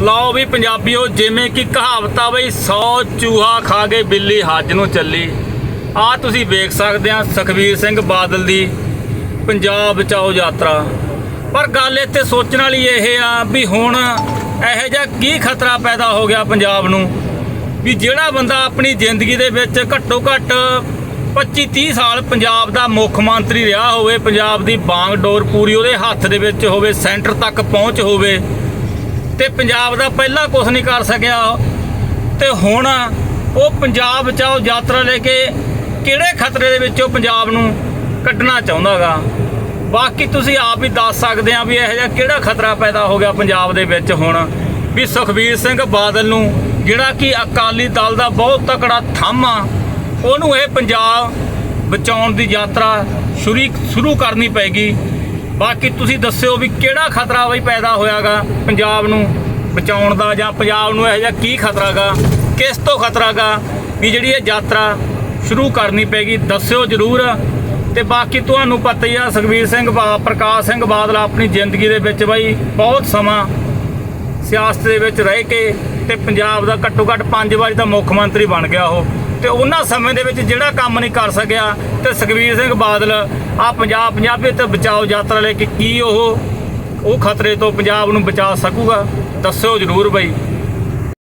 ਲਓ ਵੀ ਪੰਜਾਬੀਓ, ਜਿਵੇਂ ਕਿ ਕਹਾਵਤ ਆ ਬਈ 100 ਚੂਹਾ ਖਾ ਕੇ ਬਿੱਲੀ ਹੱਜ ਨੂੰ ਚੱਲੀ। ਆ ਤੁਸੀਂ ਵੇਖ ਸਕਦੇ ਆ ਸੁਖਬੀਰ ਸਿੰਘ ਬਾਦਲ ਦੀ ਪੰਜਾਬ ਬਚਾਓ ਯਾਤਰਾ। ਪਰ ਗੱਲ ਇੱਥੇ ਸੋਚਣ ਵਾਲੀ ਇਹ ਆ ਵੀ ਹੁਣ ਇਹੋ ਜਿਹਾ ਕੀ ਖਤਰਾ ਪੈਦਾ ਹੋ ਗਿਆ ਪੰਜਾਬ ਨੂੰ? ਵੀ ਜਿਹੜਾ ਬੰਦਾ ਆਪਣੀ ਜ਼ਿੰਦਗੀ ਦੇ ਵਿੱਚ ਘੱਟੋ ਘੱਟ 25 30 ਸਾਲ ਪੰਜਾਬ ਦਾ ਮੁੱਖ ਮੰਤਰੀ ਰਿਹਾ ਹੋਵੇ, ਪੰਜਾਬ ਦੀ ਬਾਗਡੋਰ ਪੂਰੀ ਉਹਦੇ ਹੱਥ ਦੇ ਵਿੱਚ ਹੋਵੇ, ਸੈਂਟਰ ਤੱਕ ਪਹੁੰਚ ਹੋਵੇ ਤੇ ਪੰਜਾਬ ਦਾ ਪਹਿਲਾਂ ਕੁਝ ਨਹੀਂ ਕਰ ਸਕਿਆ ਤੇ ਹੁਣ ਉਹ ਪੰਜਾਬ ਬਚਾਓ ਯਾਤਰਾ ਲੈ ਕੇ ਕਿਹੜੇ ਖਤਰੇ ਦੇ ਵਿੱਚੋਂ ਪੰਜਾਬ ਨੂੰ ਕੱਢਣਾ ਚਾਹੁੰਦਾਗਾ? ਬਾਕੀ ਤੁਸੀਂ ਆਪ ਹੀ ਦੱਸ ਸਕਦੇ ਆ ਵੀ ਇਹੋ ਜਿਹਾ ਕਿਹੜਾ ਖਤਰਾ ਪੈਦਾ ਹੋ ਗਿਆ ਪੰਜਾਬ ਦੇ ਵਿੱਚ ਹੁਣ? ਵੀ ਸੁਖਬੀਰ ਸਿੰਘ ਬਾਦਲ ਨੂੰ ਜਿਹੜਾ ਕਿ ਅਕਾਲੀ ਦਲ ਦਾ ਬਹੁਤ ਤਕੜਾ ਥੰਮ ਆ, ਉਹਨੂੰ ਇਹ ਪੰਜਾਬ ਬਚਾਉਣ ਦੀ ਯਾਤਰਾ ਸ਼ੁਰੂ ਸ਼ੁਰੂ ਕਰਨੀ ਪੈਗੀ ਬਾਕੀ ਤੁਸੀਂ ਦੱਸਿਓ ਵੀ ਕਿਹੜਾ ਖਤਰਾ ਬਈ ਪੈਦਾ ਹੋਇਆਗਾ ਪੰਜਾਬ ਨੂੰ ਬਚਾਉਣ ਦਾ ਜਾਂ ਪੰਜਾਬ ਨੂੰ ਇਹੋ ਜਿਹਾ ਕੀ ਖਤਰਾਗਾ, ਕਿਸ ਤੋਂ ਖਤਰਾਗਾ ਵੀ ਜਿਹੜੀ ਇਹ ਯਾਤਰਾ ਸ਼ੁਰੂ ਕਰਨੀ ਪੈਗੀ, ਦੱਸਿਓ ਜਰੂਰ। ਤੇ ਬਾਕੀ ਤੁਹਾਨੂੰ ਪਤਾ ਹੀ ਆ ਸੁਖਬੀਰ ਸਿੰਘ ਬਾ, ਪ੍ਰਕਾਸ਼ ਸਿੰਘ ਬਾਦਲ ਆਪਣੀ ਜ਼ਿੰਦਗੀ ਦੇ ਵਿੱਚ ਬਾਈ ਬਹੁਤ ਸਮਾਂ ਸਿਆਸਤ ਦੇ ਵਿੱਚ ਰਹਿ ਕੇ ਤੇ ਪੰਜਾਬ ਦਾ ਘੱਟੋ ਘੱਟ ਪੰਜ ਵਾਰੀ ਤਾਂ ਮੁੱਖ ਮੰਤਰੀ ਬਣ ਗਿਆ ਉਹ। ਤੇ ਉਹਨਾਂ ਸਮੇਂ ਦੇ ਵਿੱਚ ਜਿਹੜਾ ਕੰਮ ਨਹੀਂ ਕਰ ਸਕਿਆ ਤੇ ਸੁਖਬੀਰ ਸਿੰਘ ਬਾਦਲ ਆ ਪੰਜਾਬ, ਪੰਜਾਬੀ ਤੇ ਬਚਾਓ ਯਾਤਰਾ ਲੈ ਕੇ ਕੀ ਉਹ ਉਹ ਖਤਰੇ ਤੋਂ ਪੰਜਾਬ ਨੂੰ ਬਚਾ ਸਕੂਗਾ? ਦੱਸਿਓ ਜਰੂਰ ਬਈ।